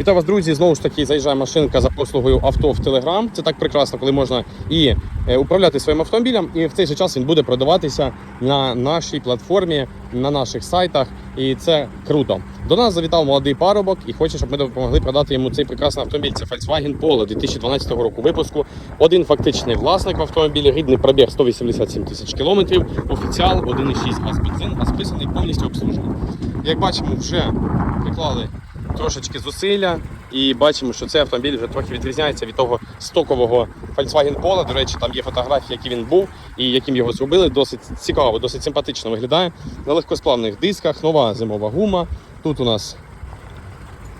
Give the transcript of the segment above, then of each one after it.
Вітаю вас, друзі. Знову ж таки заїжджає машинка за послугою авто в Телеграм. Це так прекрасно, коли можна і е, управляти своїм автомобілем, і в цей же час він буде продаватися на нашій платформі, на наших сайтах. І це круто. До нас завітав молодий парубок і хоче, щоб ми допомогли продати йому цей прекрасний автомобіль. Це Volkswagen Polo 2012 року випуску. Один фактичний власник в автомобілі, рідний пробіг 187 тисяч кілометрів. Офіціал 1,6 газ бензин, а списаний повністю обслужений. Як бачимо, вже приклали трошечки зусилля, і бачимо, що цей автомобіль вже трохи відрізняється від того стокового Volkswagen Polo. До речі, там є фотографії, які він був і яким його зробили. Досить цікаво, досить симпатично виглядає. На легкосплавних дисках, нова зимова гума. Тут у нас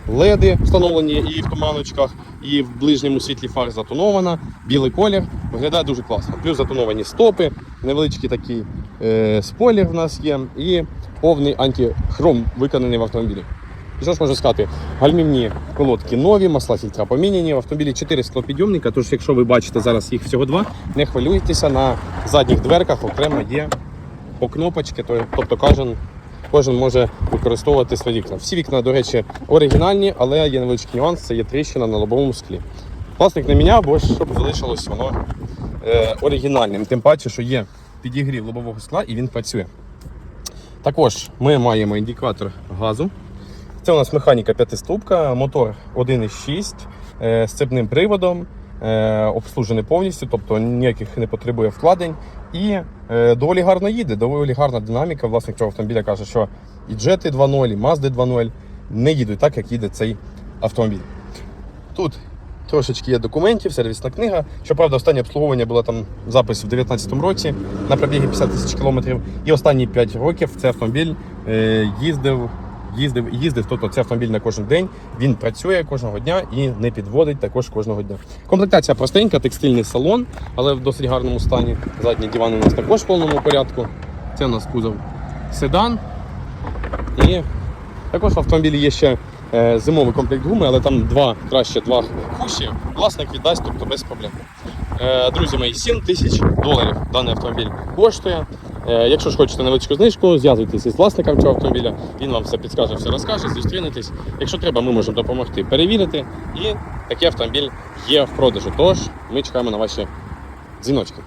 леди встановлені і в туманочках, і в ближньому світлі фар затонована, білий колір. Виглядає дуже класно. Плюс затоновані стопи, невеличкий такий е, спойлер в нас є, і повний антихром виконаний в автомобілі. Що ж можу сказати? Гальмівні колодки нові, масла фільтра поміняні. В автомобілі 4 склопідйомника, тож якщо ви бачите зараз їх всього два, не хвилюйтеся, на задніх дверках окремо є по кнопочки, тобто кожен, кожен може використовувати свої вікна. Всі вікна, до речі, оригінальні, але є невеличкий нюанс, це є тріщина на лобовому склі. Власник не міняв, бо щоб залишилось воно е, оригінальним. Тим паче, що є підігрів лобового скла і він працює. Також ми маємо індикатор газу. Це у нас механіка п'ятиступка, мотор 1,6 е, з цепним приводом, е, обслужений повністю, тобто ніяких не потребує вкладень. І е, доволі гарно їде, доволі гарна динаміка. Власник цього автомобіля каже, що і Jeti 2.0, і Mazda 2.0 не їдуть так, як їде цей автомобіль. Тут трошечки є документів, сервісна книга. Щоправда, останнє обслуговування було там запис в 2019 році на пробігі 50 тисяч кілометрів. І останні 5 років цей автомобіль їздив, їздив, їздив. Тобто цей автомобіль на кожен день. Він працює кожного дня і не підводить також кожного дня. Комплектація простенька, текстильний салон, але в досить гарному стані. Задні дивани у нас також в повному порядку. Це у нас кузов седан. І також в автомобілі є ще е, зимовий комплект гуми, але там два краще два хуші. Власник віддасть, тобто без проблем. Е, друзі мої, 7 тисяч доларів даний автомобіль коштує. Е, якщо ж хочете невеличку знижку, зв'язуйтесь із власником цього автомобіля, він вам все підскаже, все розкаже, зустрінетесь. Якщо треба, ми можемо допомогти перевірити. І такий автомобіль є в продажу. Тож ми чекаємо на ваші дзвіночки.